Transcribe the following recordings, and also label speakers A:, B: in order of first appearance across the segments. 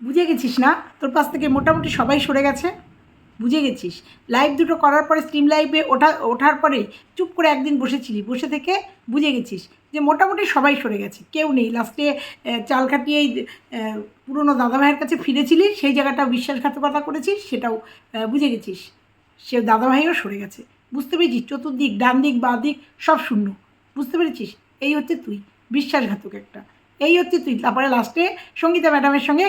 A: বুঝে গেছিস না? তোর পাশ থেকে মোটামুটি সবাই সরে গেছে? বুঝে গেছিস? লাইভ দুটো করার পরে স্ট্রিম লাইভে ওঠা, ওঠার পরে চুপ করে একদিন বসেছিলি। বসে থেকে বুঝে গেছিস যে মোটামুটি সবাই সরে গেছে। কেউ নেই। লাস্টে চাল কাটিয়েই পুরনো দাদাভাইয়ের কাছে ফিরেছিলি, সেই জায়গাটাও বিশ্বাসঘাতকতা করেছিস, সেটাও বুঝে গেছিস। সে দাদাভাইও সরে গেছে। বুঝতে পেরেছিস? চতুর্দিক ডান দিক বাঁ দিক সব শূন্য। বুঝতে পেরেছিস? এই হচ্ছে তুই। বিশ্বাসঘাতক একটা। এই হচ্ছে তুই। তারপরে লাস্টে সঙ্গীতা ম্যাডামের সঙ্গে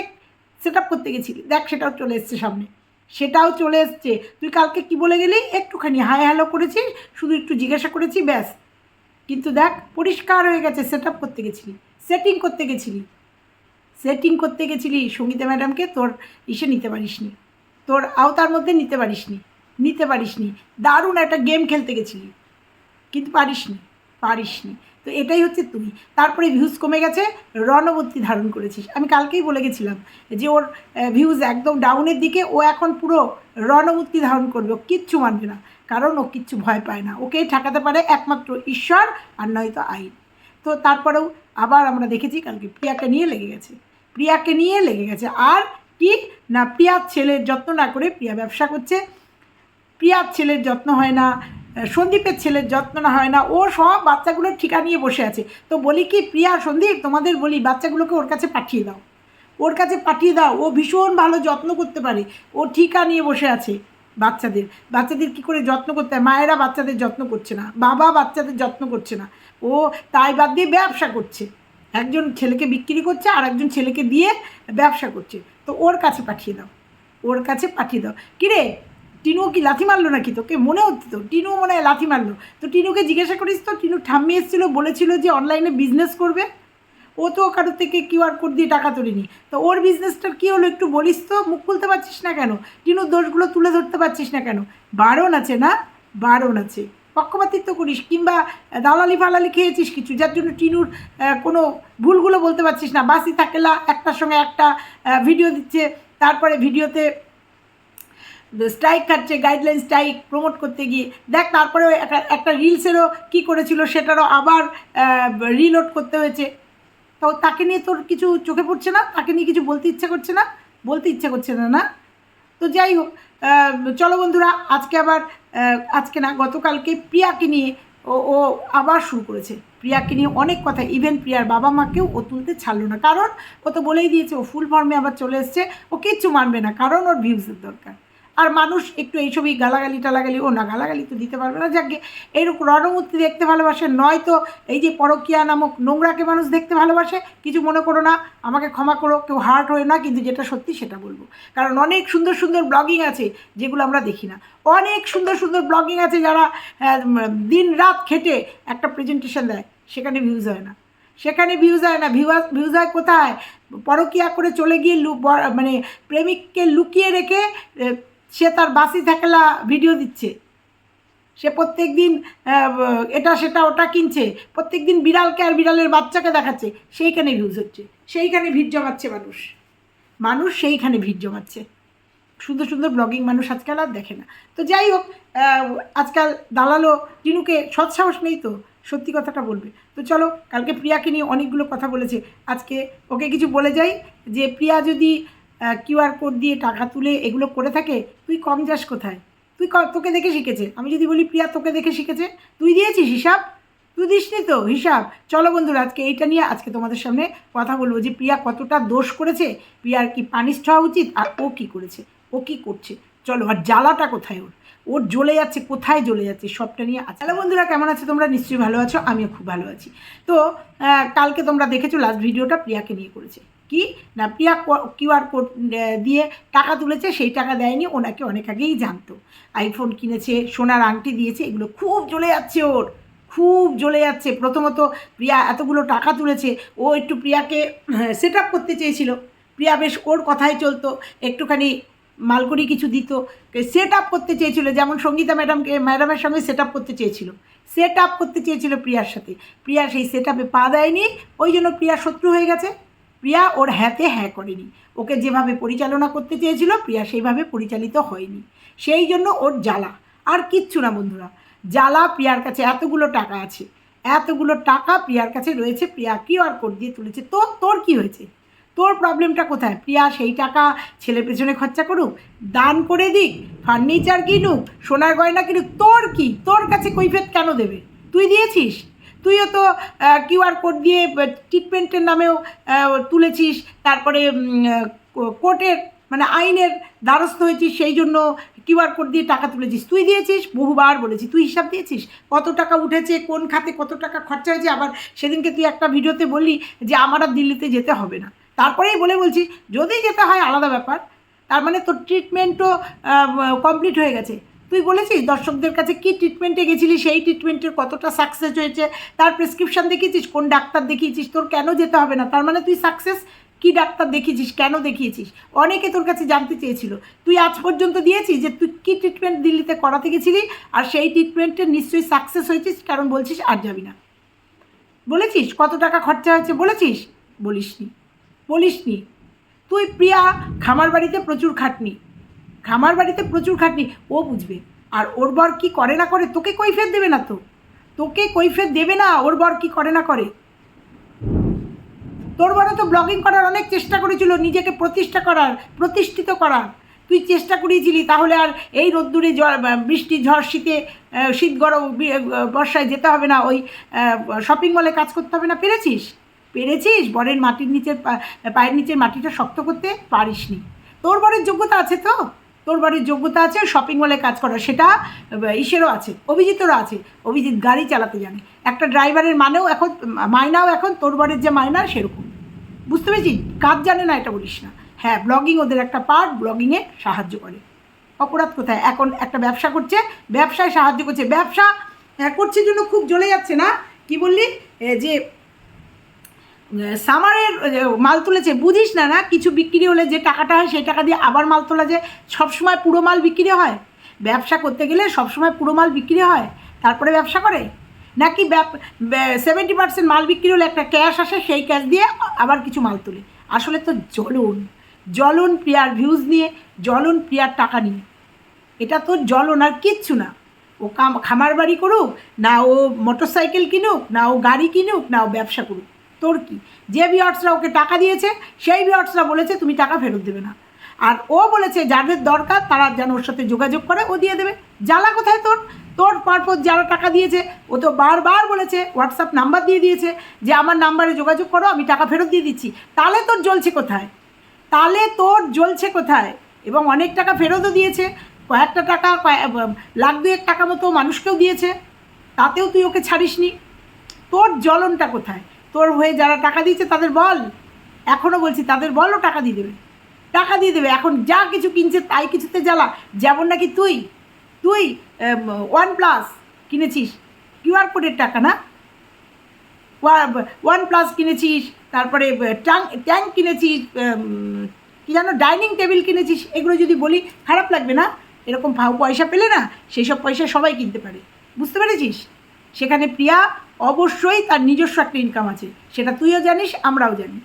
A: সেট আপ করতে গেছিলি। দেখ, সেটাও চলে এসছে সামনে। সেটাও চলে এসছে। তুই কালকে কি বলে গেলি? একটুখানি হাই হ্যালো করেছিস, শুধু একটু জিজ্ঞাসা করেছি, ব্যাস। কিন্তু দেখ, পরিষ্কার হয়ে গেছে সেট আপ করতে গেছিলি, সেটিং করতে গেছিলি। সেটিং করতে গেছিলি, সঙ্গীতা ম্যাডামকে তোর ইসে নিতে পারিসনি। তোর আওতার মধ্যে নিতে পারিসনি নিতে পারিসনি। দারুণ একটা গেম খেলতে গেছিলি। কিন্তু পারিসনি পারিসনি। তো এটাই হচ্ছে তুই তারপরে ভিউজ কমে গেছে রণবর্তী ধারণ করেছিস। আমি কালকেই বলে গেছিলাম যে ওর ভিউজ একদম ডাউনের দিকে, ও এখন পুরো রণবর্তী ধারণ করবে, ও কিচ্ছু মানবে না। কারণ ও কিচ্ছু ভয় পায় না। ওকেই ঠেকাতে পারে একমাত্র ঈশ্বর আর নয়তো আইন। তো তারপরেও আবার আমরা দেখেছি কালকে প্রিয়াকে নিয়ে লেগে গেছে। প্রিয়াকে নিয়ে লেগে গেছে। আর কি না, প্রিয়ার ছেলের যত্ন না করে প্রিয়া ব্যবসা করছে। প্রিয়ার ছেলের যত্ন হয় না। সন্দীপের ছেলের যত্ন না হয় না, ও সব বাচ্চাগুলোর ঠিকা নিয়ে বসে আছে। তো বলি কি, প্রিয়া, সন্দীপ, তোমাদের বলি, বাচ্চাগুলোকে ওর কাছে পাঠিয়ে দাও। ওর কাছে পাঠিয়ে দাও, ও ভীষণ ভালো যত্ন করতে পারে। ও ঠিকা নিয়ে বসে আছে বাচ্চাদের। বাচ্চাদের কি করে যত্ন করতে হয়? মায়েরা বাচ্চাদের যত্ন করছে না, বাবা বাচ্চাদের যত্ন করছে না। ও তাই বাদ দিয়ে ব্যবসা করছে। একজন ছেলেকে বিক্রি করছে আর একজন ছেলেকে দিয়ে ব্যবসা করছে। তো ওর কাছে পাঠিয়ে দাও, ওর কাছে পাঠিয়ে দাও। কিরে টিনু কি লাথি মারলো নাকি তোকে? মনে হচ্ছে তো। টিনু মনে হয় লাথি মারলো। তো টিনুকে জিজ্ঞাসা করিস তো, টিনু ঠাম্মি এসেছিল, বলেছিল যে অনলাইনে বিজনেস করবে। ও তো কারোর থেকে কিউআর কোড দিয়ে টাকা তোলেনি। তো ওর বিজনেসটার কী হলো একটু বলিস তো? মুখ খুলতে পারছিস না কেন? টিনুর দোষগুলো তুলে ধরতে পারছিস না কেন? বারণ আছে না? বারণ আছে। পক্ষপাতিত্ব করিস, কিংবা দালালি ফালালি খেয়েছিস কিছু, যার জন্য টিনুর কোনো ভুলগুলো বলতে পারছিস না। বাসি থাকেলা একটার সঙ্গে একটা ভিডিও দিচ্ছে, তারপরে ভিডিওতে স্ট্রাইক খাচ্ছে গাইডলাইন স্ট্রাইক প্রমোট করতে গিয়ে। দেখ, তারপরে একটা রিলসেরও কী করেছিল সেটারও আবার রিলোড করতে হয়েছে। তো তাকে নিয়ে তোর কিছু চোখে পড়ছে না? তাকে নিয়ে কিছু বলতে ইচ্ছা করছে না? বলতে ইচ্ছা করছে না না? তো যাই হোক চলো বন্ধুরা, আজকে আবার আজকে না, গতকালকে প্রিয়াকে নিয়ে ও ও আবার শুরু করেছে। প্রিয়াকে নিয়ে অনেক কথা ইভেন প্রিয়ার বাবা মাকেও ও তুলতে ছাড়লো না। কারণ ও তো বলেই দিয়েছে, ও ফুল ফর্মে আবার চলে এসছে। ও কিচ্ছু মানবে না, কারণ ওর ভিউজের দরকার। আর মানুষ একটু এইসবই গালাগালি টালাগালি, ও না গালাগালি তো দিতে পারবে না। যাকে এইরকম রণমূর্তি দেখতে ভালোবাসে, নয়তো এই যে পরকিয়া নামক নোংরাকে মানুষ দেখতে ভালোবাসে, কিছু মনে করো না, আমাকে ক্ষমা করো, কেউ হার্ট হয়ে না, কিন্তু যেটা সত্যি সেটা বলব। কারণ অনেক সুন্দর সুন্দর ব্লগিং আছে, যেগুলো আমরা দেখি না। অনেক সুন্দর সুন্দর ব্লগিং আছে যারা দিন রাত খেটে একটা প্রেজেন্টেশন দেয়, সেখানে ভিউজ হয় না। সেখানে ভিউজ হয় না। ভিউজ ভিউজ হয় কোথায়? পরকিয়া করে চলে গিয়ে মানে প্রেমিককে লুকিয়ে রেখে সে তার বাসি থাকলা ভিডিও দিচ্ছে। সে প্রত্যেক দিন এটা সেটা ওটা কিনছে। প্রত্যেক দিন বিড়ালকে আর বিড়ালের বাচ্চাকে দেখাচ্ছে। সেইখানে ভিউজ হচ্ছে। সেইখানে ভিড় জমাচ্ছে মানুষ। মানুষ সেইখানে ভিড় জমাচ্ছে। সুন্দর সুন্দর ব্লগিং মানুষ আজকাল আর দেখে না। তো যাই হোক আজকাল দালালো টিনুকে সৎসাহস নেই তো, সত্যি কথাটা বলবে। তো চলো, কালকে প্রিয়াকে নিয়ে অনেকগুলো কথা বলেছে। আজকে ওকে কিছু বলে যাই যে, প্রিয়া যদি কিউআর কোড দিয়ে টাকা তুলে এগুলো করে থাকে, তুই কম যাস কোথায়? তুই তোকে দেখে শিখেছে। আমি যদি বলি, প্রিয়া, তোকে দেখে শিখেছে। তুই দিয়েছিস হিসাব? তুই দিসনি তো হিসাব। চলো বন্ধুরা, আজকে এইটা নিয়ে আজকে তোমাদের সামনে কথা বলব যে প্রিয়া কতটা দোষ করেছে, প্রিয়ার কি পানিশ হওয়া উচিত, আর ও কি করেছে, ও কি করছে। চলো, আর জ্বালাটা কোথায় ওর? ওর জ্বলে যাচ্ছে, কোথায় জ্বলে যাচ্ছে, সবটা নিয়ে আছে হ্যালো বন্ধুরা, কেমন আছে তোমরা? নিশ্চয়ই ভালো আছো, আমিও খুব ভালো আছি। তো কালকে তোমরা দেখেছ লাস্ট ভিডিওটা প্রিয়াকে নিয়ে করেছে। কি? না প্রিয়া কিউআর কোড দিয়ে টাকা তুলেছে, সেই টাকা দেয়নি, ওনাকে অনেক আগেই জানতো। আইফোন কিনেছে, সোনার আংটি দিয়েছে, এগুলো খুব জ্বলে যাচ্ছে ওর, খুব জ্বলে যাচ্ছে। প্রথমত প্রিয়া এতগুলো টাকা তুলেছে, ও একটু প্রিয়াকে সেট আপ করতে চেয়েছিল। প্রিয়া বেশ ওর কথাই চলতো, একটুখানি মালকড়ি কিছু দিত সেট আপ করতে চেয়েছিল, যেমন সঙ্গীতা ম্যাডামকে, ম্যাডামের সঙ্গে সেট আপ করতে চেয়েছিল। সেট আপ করতে চেয়েছিল প্রিয়ার সাথে। প্রিয়া সেই সেট আপে পা দেয়নি, ওই জন্য প্রিয়া শত্রু হয়ে গেছে। প্রিয়া ওর হ্যাঁতে হ্যাঁ করেনি। ওকে যেভাবে পরিচালনা করতে চেয়েছিল, প্রিয়া সেইভাবে পরিচালিত হয়নি। সেই জন্য ওর জ্বালা। আর কিচ্ছু না বন্ধুরা। জ্বালা প্রিয়ার কাছে এতগুলো টাকা আছে। এতগুলো টাকা প্রিয়ার কাছে রয়েছে। প্রিয়া কিউআর কোড দিয়ে তুলেছে। তো তোর কি হয়েছে? তোর প্রবলেমটা কোথায়? প্রিয়া সেই টাকা ছেলের পেছনে খরচা করুক, দান করে দিক, ফার্নিচার কিনুক, সোনার গয়না কিনুক, তোর কি? তোর কাছে কৈফেত কেন দেবে? তুই দিয়েছিস? তুইও তো কিউআর কোড দিয়ে ট্রিটমেন্টের নামেও তুলেছিস, তারপরে কোর্টের মানে আইনের দ্বারস্থ হয়েছিস, সেই জন্য কিউআর কোড দিয়ে টাকা তুলেছিস। তুই দিয়েছিস, বহুবার বলেছি। তুই হিসাব দিয়েছিস? কত টাকা উঠেছে, কোন খাতে কত টাকা খরচা হয়েছে? আবার সেদিনকে তুই একটা ভিডিওতে বললি যে, আমার আর দিল্লিতে যেতে হবে না। তারপরেই বলে বলছি যদি যেতে হয়, আলাদা ব্যাপার। তার মানে তোর ট্রিটমেন্টও কমপ্লিট হয়ে গেছে। তুই বলেছিস দর্শকদের কাছে কি ট্রিটমেন্টে গেছিলি? সেই ট্রিটমেন্টের কতটা সাকসেস হয়েছে? তার প্রেসক্রিপশন দেখিয়েছিস? কোন ডাক্তার দেখিয়েছিস? তোর কেন যেতে হবে না? তার মানে তুই সাকসেস কি ডাক্তার দেখিয়েছিস? কেন দেখিয়েছিস? অনেকে তোর কাছে জানতে চেয়েছিল। তুই আজ পর্যন্ত দিয়েছিস যে তুই কী ট্রিটমেন্ট দিল্লিতে করাতে গেছিলি? আর সেই ট্রিটমেন্টে নিশ্চয়ই সাকসেস হয়েছিস, কারণ বলছিস আর যাবি না। বলেছিস কত টাকা খরচা হয়েছে? বলেছিস? বলিসনি। বলিসনি। তুই প্রিয়া, খামার বাড়িতে প্রচুর খাটনি। খামার বাড়িতে প্রচুর খাটনি, ও বুঝবে। আর ওর বর কী করে না করে, তোকে কৈফের দেবে না তো? তোকে কৈফের দেবে না, ওর বর কী করে না করে? তোর বড় তো ব্লগিং করার অনেক চেষ্টা করেছিল, নিজেকে প্রতিষ্ঠা করার, প্রতিষ্ঠিত করার। তুই চেষ্টা করিয়েছিলি, তাহলে আর এই রোদ্দুরে ঝড় বৃষ্টি, ঝড়, শীতে শীত, গরম বর্ষায় যেতে হবে না, ওই শপিং মলে কাজ করতে হবে না, পেরেছিস? পেরেছিস? বরের মাটির নিচের পায়ের নিচের মাটিটা শক্ত করতে পারিসনি। তোর বরের যোগ্যতা আছে তো? তোর বাড়ির যোগ্যতা আছে শপিং মলে কাজ করা সেটা ইসেরও আছে, অভিজিতেরও আছে। অভিজিৎ গাড়ি চালাতে জানে। একটা ড্রাইভারের মানেও এখন, মাইনাও এখন তোর বাড়ির যে মাইনা, সেরকম। বুঝতে পেরেছি কাজ জানে না, এটা বলিস না। হ্যাঁ ব্লগিং ওদের একটা পার্ট ব্লগিংয়ে সাহায্য করে। অপরাধ কোথায়? এখন একটা ব্যবসা করছে, ব্যবসায় সাহায্য করছে। ব্যবসা করছে জন্য খুব জ্বলে যাচ্ছে না? কি বললি? যে সামারের মাল তুলেছে। বুঝিস না না? কিছু বিক্রি হলে যে টাকাটা হয়, সেই টাকা দিয়ে আবার মাল তোলা যে সবসময় পুরো মাল বিক্রি হয়। ব্যবসা করতে গেলে সবসময় পুরো মাল বিক্রি হয়। তারপরে ব্যবসা করে। নাকি সেভেন্টি পার্সেন্ট মাল বিক্রি হলে একটা ক্যাশ আসে, সেই ক্যাশ দিয়ে আবার কিছু মাল তোলে। আসলে তো জ্বলন। জ্বলন প্রিয়ার ভিউজ নিয়ে, জ্বলন প্রিয়ার টাকা নিয়ে। এটা তো জ্বলন আর কিচ্ছু না। ও কাম খামার বাড়ি করুক, না ও মোটর সাইকেল কিনুক, না ও গাড়ি কিনুক, না ও ব্যবসা করুক। তোর কি? যে বিয়ার্সরা ওকে টাকা দিয়েছে, সেই বিয়ার্সরা বলেছে, তুমি টাকা ফেরত দেবে না। আর ও বলেছে, যাদের দরকার, তারা যেন ওর সাথে যোগাযোগ করে, ও দিয়ে দেবে। জ্বালা কোথায় তোর? তোর পারপর যারা টাকা দিয়েছে, ও তো বারবার বলেছে হোয়াটসঅ্যাপ নাম্বার দিয়ে দিয়েছে যে, আমার নাম্বারে যোগাযোগ করো, আমি টাকা ফেরত দিয়ে দিচ্ছি। তাহলে তোর জ্বলছে কোথায়? তাহলে তোর জ্বলছে কোথায়? এবং অনেক টাকা ফেরতও দিয়েছে, কয়েকটা টাকা লাখ দুয়েক টাকা মতো মানুষকেও দিয়েছে, তাতেও তুই ওকে ছাড়িসনি। তোর জ্বলনটা কোথায়? তোর হয়ে যারা টাকা দিয়েছে তাদের বল। এখনও বলছি, তাদের বলও টাকা দিয়ে দেবে। টাকা দিয়ে দেবে। এখন যা কিছু কিনছে তাই কিছুতে জ্বালা। যেমন নাকি তুই তুই ওয়ান প্লাস কিনেছিস। কিউআর কোডের টাকা না? ওয়ান প্লাস কিনেছিস, তারপরে ট্যাঙ্ক ট্যাঙ্ক কিনেছিস কি জানো, ডাইনিং টেবিল কিনেছিস, এগুলো যদি বলি, খারাপ লাগবে না? এরকম পয়সা পেলে না সেই সব পয়সা সবাই কিনতে পারে। বুঝতে পেরেছিস? সেখানে প্রিয়া অবশ্যই তার নিজস্ব একটা ইনকাম আছে। সেটা তুইও জানিস, আমরাও জানি।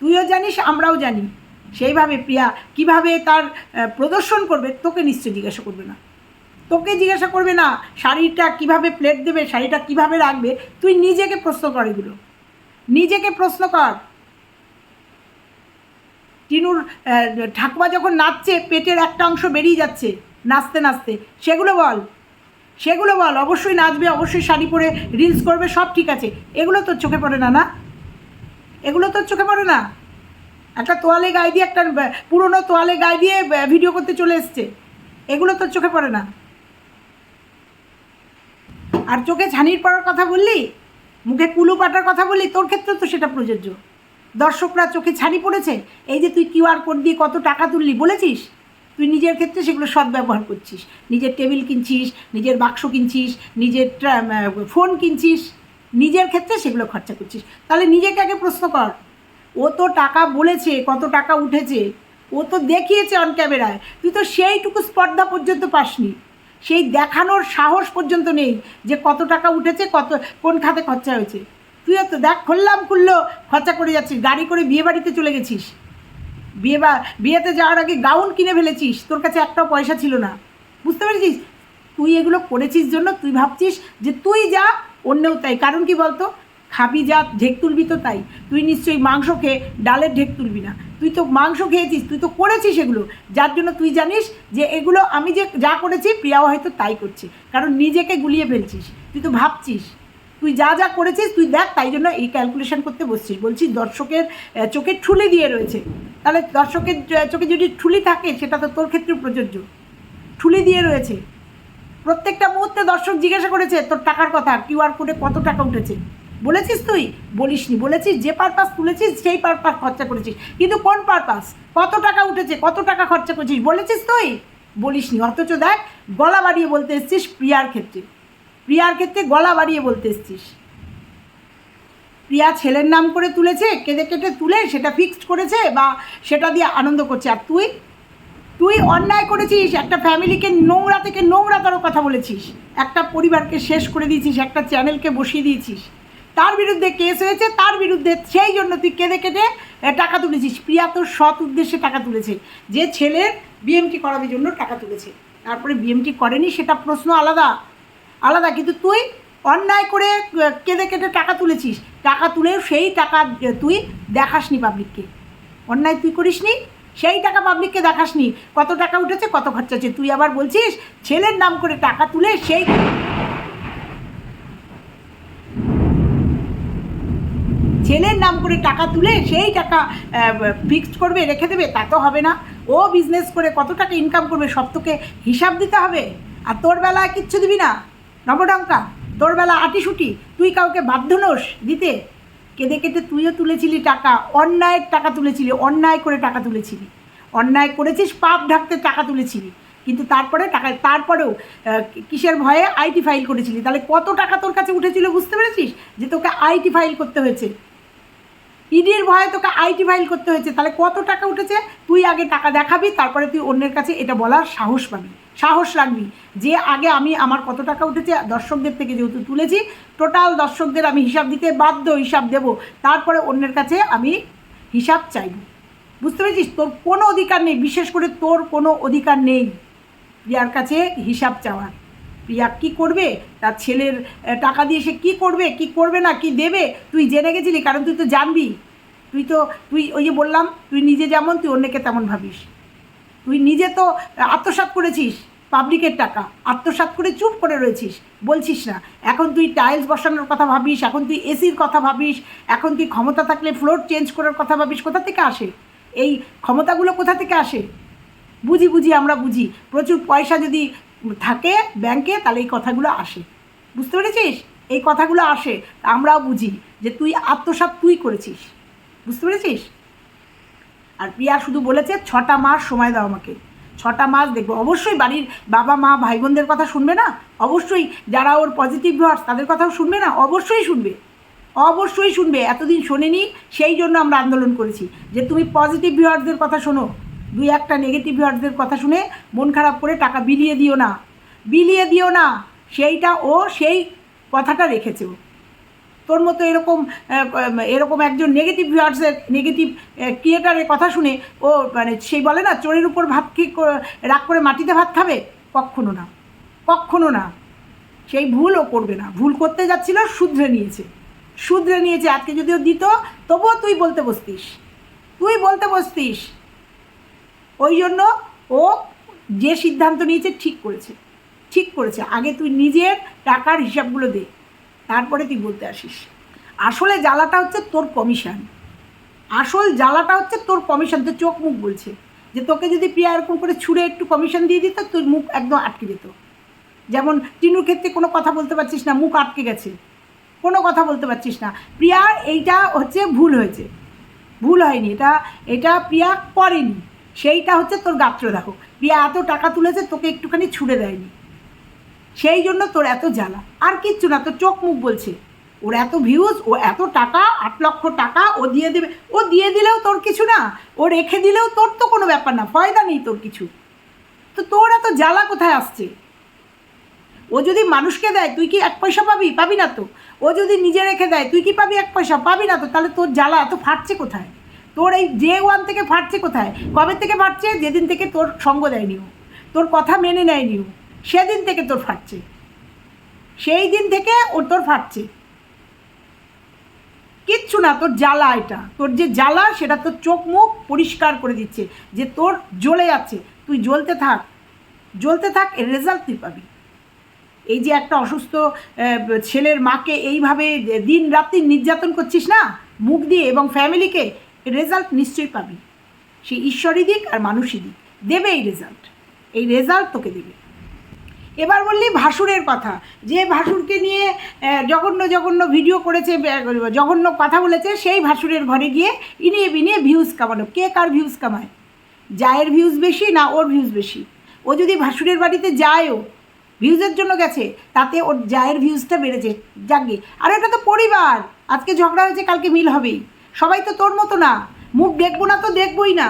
A: তুইও জানিস, আমরাও জানি। সেইভাবে প্রিয়া কীভাবে তার প্রদর্শন করবে, তোকে নিশ্চয়ই জিজ্ঞাসা করবে না। তোকে জিজ্ঞাসা করবে না, শাড়িটা কীভাবে প্লেট দেবে, শাড়িটা কীভাবে রাখবে, তুই নিজেকে প্রশ্ন কর এগুলো। নিজেকে প্রশ্ন কর। টিনুর ঠাকুমা যখন নাচছে, পেটের একটা অংশ বেরিয়ে যাচ্ছে, নাচতে নাচতে, সেগুলো বল। সেগুলো বল, অবশ্যই নাচবে, অবশ্যই শাড়ি পরে রিলস করবে, সব ঠিক আছে। এগুলো তোর চোখে পড়ে না না? এগুলো তোর চোখে পড়ে না? একটা তোয়ালে গায়ে দিয়ে একটা পুরনো তোয়ালে গায়ে দিয়ে ভিডিও করতে চলে এসছে। এগুলো তোর চোখে পড়ে না? আর চোখে ছানির পড়ার কথা বললি? মুখে কুলু পাটার কথা বললি? তোর ক্ষেত্রে তো সেটা প্রযোজ্য। দর্শকরা চোখে ছানি পড়েছে? এই যে তুই কিউআর কোড দিয়ে কত টাকা তুললি, বলেছিস? তুই নিজের ক্ষেত্রে সেগুলো সদ্ব্যবহার করছিস। নিজের টেবিল কিনছিস, নিজের বাক্স কিনছিস, নিজের ফোন কিনছিস, নিজের ক্ষেত্রে সেগুলো খরচা করছিস। তাহলে নিজেকে আগে প্রশ্ন কর, ও তো টাকা বলেছে, কত টাকা উঠেছে, ও তো দেখিয়েছে অন ক্যামেরায় তুই তো সেইটুকু স্পর্ধা পর্যন্ত পাসনি। সেই দেখানোর সাহস পর্যন্ত নেই যে কত টাকা উঠেছে, কত, কোন খাতে খরচা হয়েছে। তুইও তো দেখ, খুললাম, খুললো, খরচা করে যাচ্ছিস, গাড়ি করে বিয়ে বাড়িতে চলে গেছিস। বিয়ে বা বিয়েতে যাওয়ার আগে গাউন কিনে ফেলেছিস, তোর কাছে একটাও পয়সা ছিল না। বুঝতে পেরেছিস? তুই এগুলো করেছিস জন্য তুই ভাবছিস যে তুই যা, অন্যও তাই। কারণ কি বলতো? খাবি যা, ঢেক তুলবি তো তাই। তুই নিশ্চয়ই মাংস খেয়ে ডালের ঢেক তুলবি না। তুই তো মাংস খেয়েছিস, তুই তো করেছিস এগুলো। যার জন্য তুই জানিস যে এগুলো আমি যে যা করেছি, প্রিয়াও হয়তো তাই করছে। কারণ নিজেকে গুলিয়ে ফেলছিস। তুই তো ভাবছিস। তুই যা যা করেছিস, তুই দেখ, তাই জন্য এই ক্যালকুলেশন করতে বসছিস। বলছি, দর্শকের চোখে ঠুলি দিয়ে রয়েছে। তাহলে দর্শকের চোখে যদি ঠুলি থাকে, সেটা তো তোর ক্ষেত্রে প্রযোজ্য। ঠুলি দিয়ে রয়েছে। প্রত্যেকটা মুহূর্তে দর্শক জিজ্ঞাসা করেছে, তোর টাকার কথা কিউআর কোডে কত টাকা উঠেছে? বলেছিস তুই? বলিসনি। বলেছিস, যে পারপাস তুলেছিস, সেই পারপাস খরচা করেছিস। কিন্তু কোন পারপাস কত টাকা উঠেছে? কত টাকা খরচা করেছিস? বলেছিস তুই? বলিসনি। অথচ দেখ, গলা বাড়িয়ে বলতে এসছিস প্রিয়ার ক্ষেত্রে। প্রিয়ার ক্ষেত্রে গলা বাড়িয়ে বলতে এসছিস। প্রিয়া ছেলের নাম করে তুলেছে, কেঁদে কেটে তুলে সেটা ফিক্সড করেছে বা সেটা দিয়ে আনন্দ করছে। আর তুই? তুই অন্যায় করেছিস, একটা ফ্যামিলিকে নোংরা থেকে নোংরা নোংরাতর কথা বলেছিস, একটা পরিবারকে শেষ করে দিয়েছিস, একটা চ্যানেলকে বসিয়ে দিয়েছিস। তার বিরুদ্ধে কেস হয়েছে, তার বিরুদ্ধে সেই জন্য তুই কেঁদে কেটে টাকা তুলেছিস। প্রিয়া তোর সৎ উদ্দেশ্যে টাকা তুলেছে, যে ছেলের বিএমটি করানোর জন্য টাকা তুলেছে। তারপরে বিএমটি করেনি, সেটা প্রশ্ন আলাদা। আলাদা, কিন্তু তুই অন্যায় করে কেঁদে কেটে টাকা তুলেছিস। টাকা তুলেও সেই টাকা তুই দেখাসনি পাবলিককে অন্যায় তুই করিসনি, সেই টাকা পাবলিককে দেখাসনি। কত টাকা উঠেছে, কত খরচা হচ্ছে। তুই আবার বলছিস, ছেলের নাম করে টাকা তুলে সেই ছেলের নাম করে টাকা তুলে সেই টাকা ফিক্সড করবে, রেখে দেবে, তা তো হবে না। ও বিজনেস করে কত টাকা ইনকাম করবে, সব তোকে হিসাব দিতে হবে। আর তোর বেলায় কিচ্ছু দিবি না। নবডঙ্কা তোর বেলা আটিসুটি, তুই কাউকে বাধ্য নোস দিতে? কেঁদে কেঁদে তুইও তুলেছিলি টাকা, অন্যায়ের টাকা তুলেছিলি, অন্যায় করে টাকা তুলেছিলি। অন্যায় করেছিস, পাপ ঢাকতে টাকা তুলেছিলি। কিন্তু তারপরে টাকা তারপরেও কিসের ভয়ে আইটি ফাইল করেছিলি? তাহলে কত টাকা তোর কাছে উঠেছিল বুঝতে পেরেছিস? যে তোকে আইটি ফাইল করতে হয়েছে। ইডির ভয়ে তোকে আইটি ফাইল করতে হয়েছে। তাহলে কত টাকা উঠেছে? তুই আগে টাকা দেখাবি, তারপরে তুই অন্যের কাছে এটা বলার সাহস পাবি। সাহস রাখবি যে আগে আমি আমার কত টাকা উঠেছে, দর্শকদের থেকে যেহেতু তুলেছি টোটাল দর্শকদের আমি হিসাব দিতে বাধ্য হিসাব দেব। তারপরে অন্যের কাছে আমি হিসাব চাইব। বুঝতে পেরেছিস? তোর কোনো অধিকার নেই। বিশেষ করে তোর কোনো অধিকার নেই। প্রিয়ার কাছে হিসাব চাওয়ার। প্রিয়া কী করবে? তার ছেলের টাকা দিয়ে সে কী করবে? কি করবে না, কি দেবে? তুই জেনে গেছিলি, কারণ তুই তো জানবি। তুই তো, তুই ওই যে বললাম, তুই নিজে যেমন, তুই অন্যকে তেমন ভাবিস। তুই নিজে তো আত্মসাৎ করেছিস, পাবলিকের টাকা। আত্মসাৎ করে চুপ করে রয়েছিস, বলছিস না। এখন তুই টাইলস বসানোর কথা ভাবিস, এখন তুই এসির কথা ভাবিস, এখন তুই ক্ষমতা থাকলে ফ্লোর চেঞ্জ করার কথা ভাবিস, কোথা থেকে আসে? এই ক্ষমতাগুলো কোথা থেকে আসে? বুঝি বুঝি, আমরা বুঝি। প্রচুর পয়সা যদি থাকে ব্যাংকে, তাহলে এই কথাগুলো আসে। বুঝতে পেরেছিস? এই কথাগুলো আসে। আমরাও বুঝি যে তুই আত্মসাৎ তুই করেছিস। বুঝতে পেরেছিস? আর প্রিয়া শুধু বলেছে, ছটা মাস সময় দাও আমাকে। ছটা মাস দেখব। অবশ্যই বাড়ির বাবা, মা ভাই বোনদের কথা শুনবে না? অবশ্যই যারা ওর পজিটিভ ভিউয়ার্স তাদের কথাও শুনবে না? অবশ্যই শুনবে। অবশ্যই শুনবে। এতদিন শোনেনি, সেই জন্য আমরা আন্দোলন করেছি। যে তুমি পজিটিভ ভিউয়ার্সদের কথা শোনো। দুই একটা নেগেটিভ ভিউয়ার্সদের কথা শুনে মন খারাপ করে টাকা বিলিয়ে দিও না। বিলিয়ে দিও না। সেইটা ও সেই কথাটা রেখেছে তোর মতো এরকম এরকম একজন নেগেটিভ ভিউয়ার্সের নেগেটিভ ক্রিয়েটারের কথা শুনে ও মানে সেই বলে না, চোরের উপর ভাত ক- রাগ করে মাটিতে ভাত খাবে? কখনো না। কখনো না। সেই ভুল ও করবে না। ভুল করতে যাচ্ছিল, শুধরে নিয়েছে। শুধরে নিয়েছে, আজকে যদিও দিত, তবুও তুই বলতে বসতিস। তুই বলতে বসতিস। ওই জন্য ও যে সিদ্ধান্ত নিয়েছে ঠিক করেছে। ঠিক করেছে। আগে তুই নিজের টাকার হিসাবগুলো দে, তারপরে তুই বলতে আসিস। আসলে জ্বালাটা হচ্ছে তোর কমিশন আসল জ্বালাটা হচ্ছে তোর কমিশন তোর চোখ মুখ বলছে যে তোকে যদি প্রিয়া এরকম করে ছুঁড়ে একটু কমিশন দিয়ে দিত, তোর মুখ একদম আটকে যেত। যেমন টিনুর ক্ষেত্রে কোনো কথা বলতে পারছিস না, মুখ আটকে গেছে। কোনো কথা বলতে পারছিস না। প্রিয়ার এইটা হচ্ছে ভুল হয়েছে। ভুল হয়নি। এটা এটা প্রিয়া করেনি। সেইটা হচ্ছে তোর গাত্র দেখো। প্রিয়া এত টাকা তুলেছে, তোকে একটুখানি ছুড়ে দেয়নি। সেই জন্য তোর এত জ্বালা। আর কিচ্ছু না, তোর চোখ মুখ বলছে। ওর এত ভিউজ ও এত টাকা, আট লক্ষ টাকা, ও দিয়ে দেবে। ও দিয়ে দিলেও তোর কিছু না, ও রেখে দিলেও তোর তো কোনো ব্যাপার না, ফয়দা নেই তোর কিছু। তো তোর এত জ্বালা কোথায় আসছে? ও যদি মানুষকে দেয়, তুই কি এক পয়সা পাবি? পাবি না তো। ও যদি নিজে রেখে দেয়, তুই কি পাবি এক পয়সা? পাবি না তো, তাহলে তোর জ্বালা এত ফাটছে কোথায়? তোর এই জে ওয়ান থেকে ফাটছে কোথায়? কবে থেকে ফাটছে? যেদিন থেকে তোর সঙ্গ দেয়নি ও। তোর কথা মেনে নেয়নি ও। সেদিন থেকে তোর ফাটছে। সেই দিন থেকে ওর তোর ফাটছে। কিচ্ছু না, তোর জ্বালা এটা। তোর যে জ্বালা, সেটা তোর চোখ মুখ পরিষ্কার করে দিচ্ছে যে তোর জ্বলে যাচ্ছে। তুই জ্বলতে থাক। জ্বলতে থাক, এর রেজাল্ট তুই পাবি। এই যে একটা অসুস্থ ছেলের মাকে এইভাবে দিন রাত্রি নির্যাতন করছিস না? মুখ দিয়ে এবং ফ্যামিলিকে রেজাল্ট নিশ্চয়ই পাবি। সে ঈশ্বরই দিক আর মানুষই দিক। দেবে এই রেজাল্ট। এই রেজাল্ট তোকে দেবে। এবার বললি ভাসুরের কথা। যে ভাসুরকে নিয়ে জঘন্য জঘন্য ভিডিও করেছে জঘন্য কথা বলেছে, সেই ভাসুরের ঘরে গিয়ে ইনিয়ে বিনিয়ে ভিউজ কামানো। কে কার ভিউজ কামায়? জায়ের ভিউজ বেশি না ওর ভিউজ বেশি? ও যদি ভাসুরের বাড়িতে যায়ও ভিউজের জন্য গেছে, তাতে ওর জায়ের ভিউজটা বেড়েছে। যাকে আর এটা তো পরিবার। আজকে ঝগড়া হয়েছে, কালকে মিল হবেই। সবাই তো তোর মতো না। মুখ দেখব না তো দেখবই না।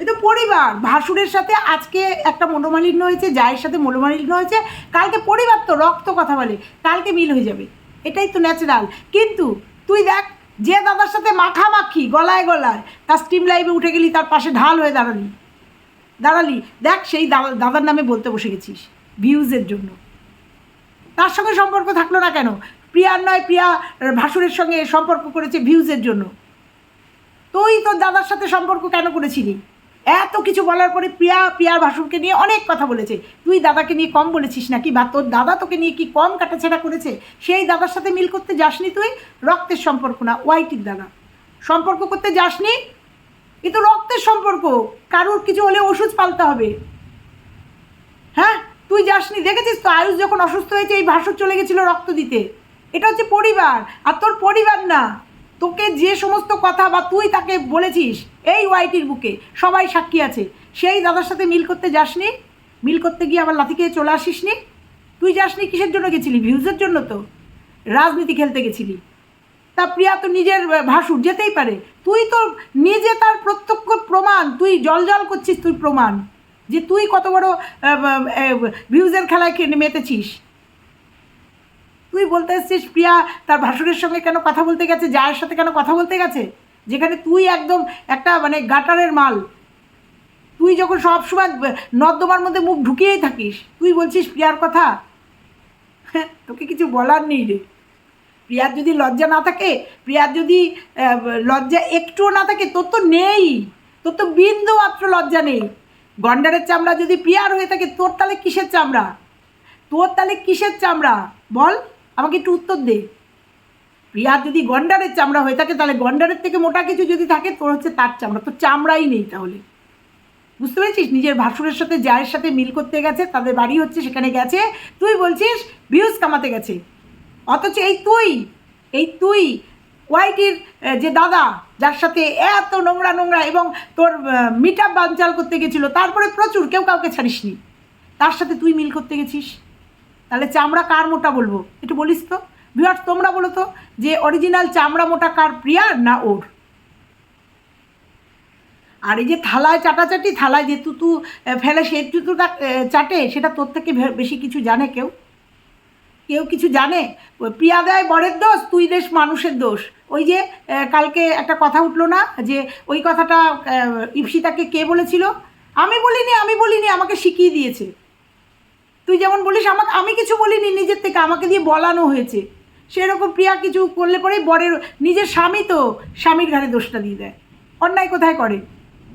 A: এ তো পরিবার। ভাসুরের সাথে আজকে একটা মনোমালিন্য হয়েছে, জায়ের সাথে মনোমালিন্য হয়েছে। কালকে পরিবার তো রক্ত কথা বলে, কালকে মিল হয়ে যাবে। এটাই তো ন্যাচারাল কিন্তু তুই দেখ, যে দাদার সাথে মাখামাখি, গলায় গলায়, তার স্টিম লাইভে উঠে গেলি, তার পাশে ঢাল হয়ে দাঁড়ালি। দাঁড়ালি। দেখ, সেই দাদা দাদার নামে বলতে বসে গেছিস ভিউজের জন্য। তার সঙ্গে সম্পর্ক থাকল না কেন? প্রিয়ার নয়, প্রিয়া ভাসুরের সঙ্গে সম্পর্ক করেছে ভিউজের জন্য। তুই তোর দাদার সাথে সম্পর্ক কেন করেছিলি? এত কিছু বলার পরে প্রিয়া, প্রিয়ার ভাসুরকে নিয়ে অনেক কথা বলেছে। তুই দাদাকে নিয়ে কম বলেছিস নাকি? বা তোর দাদা তোকে নিয়ে কি কম কাটাছেড়া করেছে? সেই দাদার সাথে মিল করতে যাসনি তুই? রক্তের সম্পর্ক না, ওয়াইটির দাদা। সম্পর্ক করতে যাসনি? এ তো রক্তের সম্পর্ক। কারোর কিছু হলে ওষুধ পালতে হবে। হ্যাঁ? তুই যাসনি। দেখেছিস তো আয়ুষ যখন অসুস্থ হয়েছে, এই ভাসুর চলে গেছিল রক্ত দিতে। এটা হচ্ছে পরিবার, আর তোর পরিবার না। তোকে যে সমস্ত কথা বা তুই তাকে বলেছিস এই ওয়াইটির বুকে, সবাই সাক্ষী আছে। সেই দাদার সাথে মিল করতে যাসনি? মিল করতে গিয়ে আবার লাথি খেয়ে চলে আসিসনি? তুই যাসনি কিসের জন্য গেছিলি? ভিউজের জন্য তো। রাজনীতি খেলতে গেছিলি। তা প্রিয়া তো নিজের ভাসুর, যেতেই পারে। তুই তো নিজে তার প্রত্যক্ষ প্রমাণ, তুই জল জল করছিস, তুই প্রমাণ। যে তুই কত বড় ভিউজের খেলায় মেতেছিস। তুই বলতে এসছিস প্রিয়া, তার ভাসুরের সঙ্গে কেন কথা বলতে গেছে? জায়ের সাথে কেন কথা বলতে গেছে? যেখানে তুই একদম একটা মানে গাটারের মাল। তুই যখন সবসময় নর্দমার মধ্যে মুখ ঢুকিয়েই থাকিস, তুই বলছিস প্রিয়ার কথা? হ্যাঁ তোকে কিছু বলার নেই রে। প্রিয়ার যদি লজ্জা না থাকে, প্রিয়ার যদি লজ্জা একটুও না থাকে, তোর তো নেই। তোর তো বিন্দু মাত্র লজ্জা নেই। গন্ডারের চামড়া যদি প্রিয়ার হয়ে থাকে, তোর তাহলে কিসের চামড়া? তোর তাহলে কিসের চামড়া? বল। আমাকে একটু উত্তর দে। প্রিয়ার যদি গন্ডারের চামড়া হয়ে থাকে, তাহলে গন্ডারের থেকে মোটা কিছু যদি থাকে, তোর হচ্ছে তার চামড়া। তোর চামড়াই নেই তাহলে। বুঝতে পেরেছিস? নিজের ভাসুরের সাথে, জায়ের সাথে মিল করতে গেছে, তাদের বাড়ি হচ্ছে, সেখানে গেছে। তুই বলছিস ভিউজ কামাতে গেছে। অথচ এই তুই এই তুই ওয়াইটির যে দাদা, যার সাথে এত নোংরা নোংরা এবং তোর মিট আপ বানচাল করতে গেছিল, তারপরে প্রচুর, কেউ কাউকে ছাড়িসনি। তার সাথে তুই মিল করতে গেছিস? তাহলে চামড়া কার মোটা বলব? একটু বলিস তো। ভিউয়ার্স তোমরা বলো তো যে অরিজিনাল চামড়া মোটা কার প্রিয়ার না ওর? আর এই যে থালায় চাটাচাটি, থালায় যে তুতু ফেলে সে তুতুটা চাটে, সেটা তোর থেকে বেশি কিছু জানে কেউ? কেউ কিছু জানে? প্রিয়া দেয় বরের দোষ, তুই দেশ মানুষের দোষ। ওই যে কালকে একটা কথা উঠল না, যে ওই কথাটা ইপসিতাকে কে বলেছিল? আমি বলিনি আমি বলিনি, আমাকে শিখিয়ে দিয়েছে। তুই যেমন বলিস আমাকে আমি কিছু বলিনি নিজের থেকে, আমাকে দিয়ে বলানো হয়েছে। সেরকম প্রিয়া কিছু করলে পরে বরের, নিজের স্বামী তো স্বামীর ঘাড়ে দোষটা দিয়ে দেয়। অন্যায় কোথায় করে?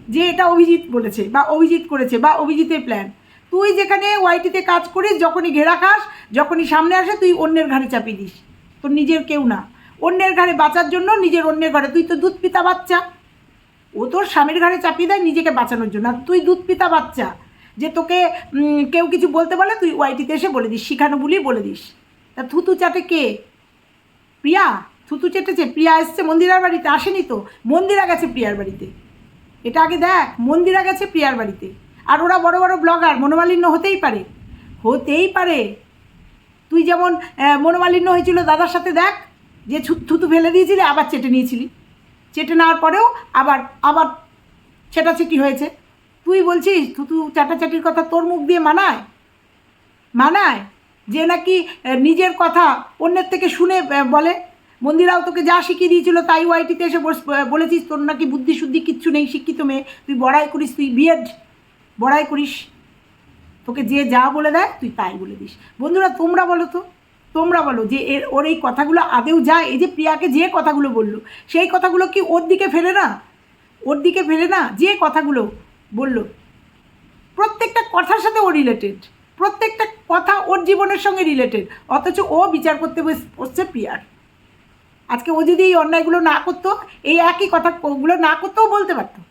A: যে এটা অভিজিৎ বলেছে, বা অভিজিৎ করেছে, বা অভিজিতের প্ল্যান তুই যেখানে ওয়াইটিতে কাজ করিস, যখনই ঘেরা খাস, যখনই সামনে আসে, তুই অন্যের ঘাড়ে চাপিয়ে দিস। তোর নিজের কেউ না। অন্যের ঘাড়ে বাঁচার জন্য নিজের অন্যের ঘরে তুই তো দুধ পিতা বাচ্চা। ও তোর স্বামীর ঘাড়ে চাপিয়ে দেয় নিজেকে বাঁচানোর জন্য। আর তুই দুধ পিতা বাচ্চা। যে তোকে কেউ কিছু বলতে বলে তুই ওয়াইটিতে এসে বলে দিস শিখানো বলি বলে দিস। তা থুতু চাটে কে? প্রিয়া? থুতু চেটেছে, প্রিয়া এসছে মন্দিরার বাড়িতে, আসেনি তো। মন্দিরা গেছে প্রিয়ার বাড়িতে। এটা আগে দেখ, মন্দিরা গেছে প্রিয়ার বাড়িতে। আর ওরা বড় বড় ব্লগার, মনোমালিন্য হতেই পারে। হতেই পারে। তুই যেমন মনোমালিন্য হয়েছিল দাদার সাথে দেখ, যে থুতু ফেলে দিয়েছিলি, আবার চেটে নিয়েছিলি। চেটে নেওয়ার পরেও আবার আবার ছেটাছেটি হয়েছে। তুই বলছিস থুতু চাটাচাটির কথা তোর মুখ দিয়ে মানায়? মানায়? যে নাকি নিজের কথা অন্যের থেকে শুনে বলে? মন্দিরাও তোকে যা শিখিয়ে দিয়েছিল তাই ওয়াইটিতে এসে বলেছিস, তোর নাকি বুদ্ধি শুদ্ধি কিচ্ছু নেই, শিক্ষিত মেয়ে। তুই বড়াই করিস, তুই বিএড, বড়াই করিস। তোকে যে যা বলে দেয়, তুই তাই বলে দিস। বন্ধুরা, তোমরা বলো তো, তোমরা বলো যে এর, ওর এই কথাগুলো আদেও যায়, এই যে প্রিয়াকে যে কথাগুলো বলল, সেই কথাগুলো কি ওর দিকে ফেলে না? ওর দিকে ফেলে না? যে কথাগুলো বলল, প্রত্যেকটা কথার সাথে ও রিলেটেড প্রত্যেকটা কথা ওর জীবনের সঙ্গে রিলেটেড অথচ ও বিচার করতে বস- বসছে প্রিয়ার আজকে ও যদি এই অন্যায়গুলো না করতো, এই একই কথা ওগুলো না করতেও বলতে পারতো।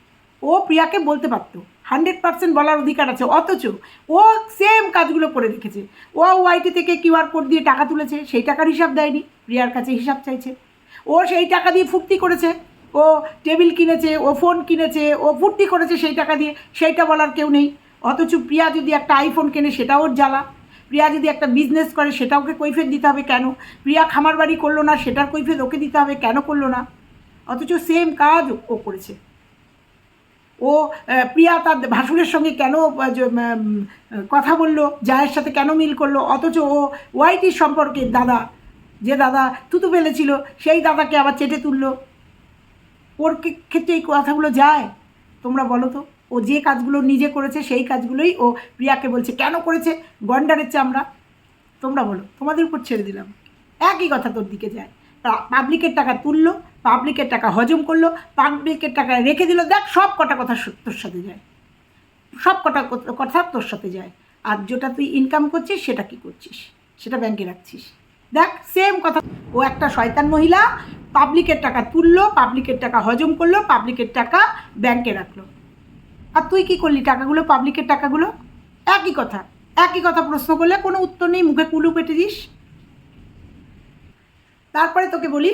A: ও প্রিয়াকে বলতে পারতো হান্ড্রেড পার্সেন্ট বলার অধিকার আছে, অথচ ও সেম কাজগুলো করে রেখেছে। ও ওয়াইটি থেকে কিউআর কোড দিয়ে টাকা তুলেছে, সেই টাকার হিসাব দেয়নি, প্রিয়ার কাছে হিসাব চাইছে। ও সেই টাকা দিয়ে ফুর্তি করেছে ও টেবিল কিনেছে, ও ফোন কিনেছে, ও ফুর্তি করেছে সেই টাকা দিয়ে, সেইটা বলার কেউ নেই। অথচ প্রিয়া যদি একটা আইফোন কেনে সেটা ওর জ্বালা। প্রিয়া যদি একটা বিজনেস করে, সেটা ওকে কৈফেত দিতে হবে কেন? প্রিয়া খামার বাড়ি করল না, সেটার কৈফেত ওকে দিতে হবে কেন করল না? অথচ সেম কাজ ও করেছে। ও প্রিয়া তার ভাসুরের সঙ্গে কেন কথা বলল, জায়ের সাথে কেন মিল করল? অথচ ও ওয়াইটির সম্পর্কে দাদা, যে দাদা থুতু ফেলেছিল, সেই দাদাকে আবার চেটে তুললো। ওর ক্ষেত্রে এই কথাগুলো যায়? তোমরা বলো তো। ও যে কাজগুলো নিজে করেছে, সেই কাজগুলোই ও প্রিয়াকে বলছে, কেন করেছে? গন্ডারের চামড়া। তোমরা বলো, তোমাদের উপর ছেড়ে দিলাম। একই কথা তোর দিকে যায়। পাবলিকের টাকা তুললো, পাবলিকের টাকা হজম করল, পাবলিকের টাকা রেখে দিল, দেখ সব কটা কথা তোর সাথে যায়। সব কটা কথা তোর সাথে যায়। আর যেটা তুই ইনকাম করছিস, সেটা কি করছিস? সেটা ব্যাংকে রাখছিস। দেখ সেম কথা। ও একটা শয়তান মহিলা পাবলিকের টাকা তুললো পাবলিকের টাকা হজম করল পাবলিকের টাকা ব্যাংকে রাখল। আর তুই কি করলি? টাকাগুলো পাবলিকের টাকাগুলো? একই কথা। একই কথা প্রশ্ন করলে কোনো উত্তর নেই, মুখে কুলু পেটে দিস। তারপরে তোকে বলি,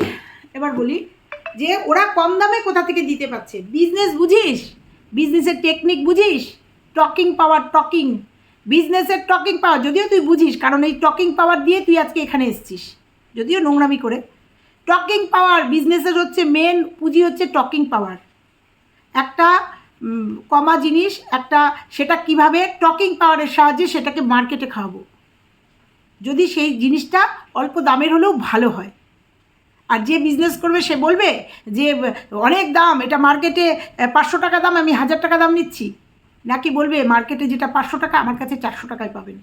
A: এবার বলি যে ওরা কম দামে কোথা থেকে দিতে পারছে? বিজনেস বুঝিস? বিজনেসের টেকনিক বুঝিস? টকিং পাওয়ার টকিং বিজনেসের টকিং পাওয়ার যদিও তুই বুঝিস, কারণ এই টকিং পাওয়ার দিয়ে তুই আজকে এখানে এসছিস, যদিও নোংরামি করে। টকিং পাওয়ার বিজনেসের হচ্ছে মেন পুঁজি হচ্ছে টকিং পাওয়ার একটা কমা জিনিস, একটা, সেটা কীভাবে টকিং পাওয়ারের সাহায্যে সেটাকে মার্কেটে খাওয়াবো। যদি সেই জিনিসটা অল্প দামের হলেও ভালো হয়। আর যে বিজনেস করবে, সে বলবে যে, অনেক দাম, এটা মার্কেটে পাঁচশো টাকা দাম, আমি হাজার টাকা দাম নিচ্ছি। নাকি বলবে মার্কেটে যেটা পাঁচশো টাকা, আমার কাছে চারশো টাকায় পাবেন?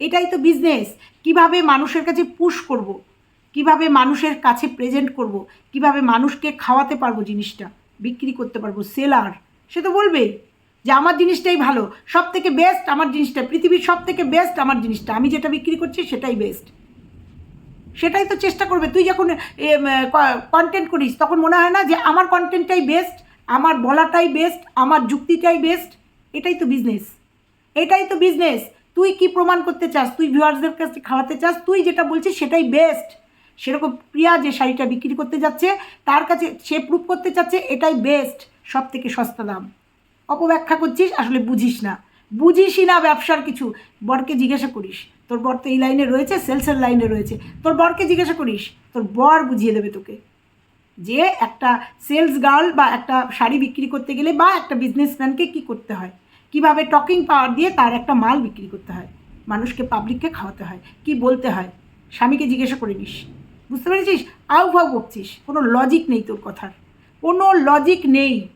A: এটাই তো বিজনেস কীভাবে মানুষের কাছে পুশ করব। কীভাবে মানুষের কাছে প্রেজেন্ট করব। কীভাবে মানুষকে খাওয়াতে পারব জিনিসটা? বিক্রি করতে পারব সেলার সে তো বলবেই যে আমার জিনিসটাই ভালো সব থেকে বেস্ট আমার জিনিসটা, পৃথিবীর সব থেকে বেস্ট আমার জিনিসটা। আমি যেটা বিক্রি করছি সেটাই বেস্ট সেটাই তো চেষ্টা করবে। তুই যখন কন্টেন্ট করিস, তখন মনে হয় না যে আমার কন্টেন্টটাই বেস্ট আমার বলাটাই বেস্ট আমার যুক্তিটাই বেস্ট এটাই তো বিজনেস এটাই তো বিজনেস তুই কি প্রমাণ করতে চাস? তুই ভিউয়ার্সদের কাছে খাওয়াতে চাস? তুই যেটা বলছিস সেটাই বেস্ট সেরকম প্রিয়া যে শাড়িটা বিক্রি করতে যাচ্ছে, তার কাছে সে প্রুভ করতে চাচ্ছে, এটাই বেস্ট সব থেকে সস্তা দাম। অপব্যাখ্যা করছিস, আসলে বুঝিস না। বুঝিসই না ব্যবসার কিছু। বরকে জিজ্ঞাসা করিস। তোর বর তো এই লাইনে রয়েছে সেলসের লাইনে রয়েছে। তোর বরকে জিজ্ঞাসা করিস। তোর বর বুঝিয়ে দেবে তোকে। যে একটা সেলস গার্ল বা একটা শাড়ি বিক্রি করতে গেলে বা একটা বিজনেসম্যানকে কি করতে হয়? কীভাবে টকিং পাওয়ার দিয়ে তার একটা মাল বিক্রি করতে হয়? মানুষকে পাবলিককে খাওয়াতে হয়। কি বলতে হয়? স্বামীকে জিজ্ঞাসা করে নিস। বুঝতে পেরেছিস? আউ ফাউ বকছিস কোনো লজিক নেই তোর কথার। কোনো লজিক নেই।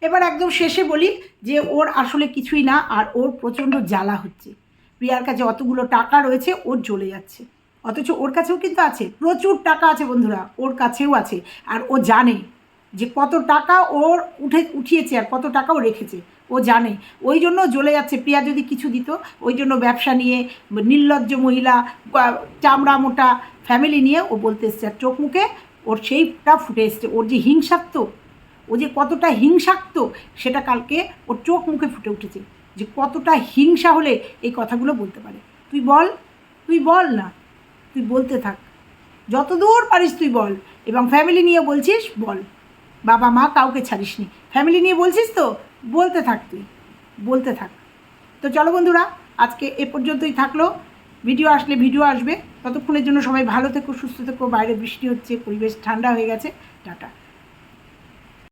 A: এবার একদম শেষে বলি যে ওর আসলে কিছুই না আর ওর প্রচণ্ড জ্বালা হচ্ছে। প্রিয়ার কাছে অতগুলো টাকা রয়েছে, ওর জ্বলে যাচ্ছে। অথচ ওর কাছেও কিন্তু আছে। প্রচুর টাকা আছে বন্ধুরা, ওর কাছেও আছে। আর ও জানে যে কত টাকা ওর উঠে, উঠিয়েছে আর কত টাকা ও রেখেছে। ও জানে। ওই জন্য জ্বলে যাচ্ছে। প্রিয়া যদি কিছু দিত, ওই জন্য ব্যবসা নিয়ে নির্লজ্জ মহিলা চামড়া মোটা ফ্যামিলি নিয়ে ও বলতে এসছে। আর চোখ মুখে ওর সেইটা ফুটে এসছে। ওর যে হিংসাত্মক ও যে কতটা হিংসাক্ত সেটা কালকে ওর চোখ মুখে ফুটে উঠেছে। যে কতটা হিংসা হলে এই কথাগুলো বলতে পারে। তুই বল তুই বল না। তুই বলতে থাক। যত দূর পারিস তুই বল। এবং ফ্যামিলি নিয়ে বলছিস, বল। বাবা মা কাউকে ছাড়িস নি ফ্যামিলি নিয়ে বলছিস তো? বলতে থাক তুই। বলতে থাক। তো চলো বন্ধুরা, আজকে এ পর্যন্তই থাকল। ভিডিও আসলে ভিডিও আসবে। ততক্ষণের জন্য সবাই ভালো থেকো, সুস্থ থেকো। বাইরে বৃষ্টি হচ্ছে, পরিবেশ ঠান্ডা হয়ে গেছে। টাটা।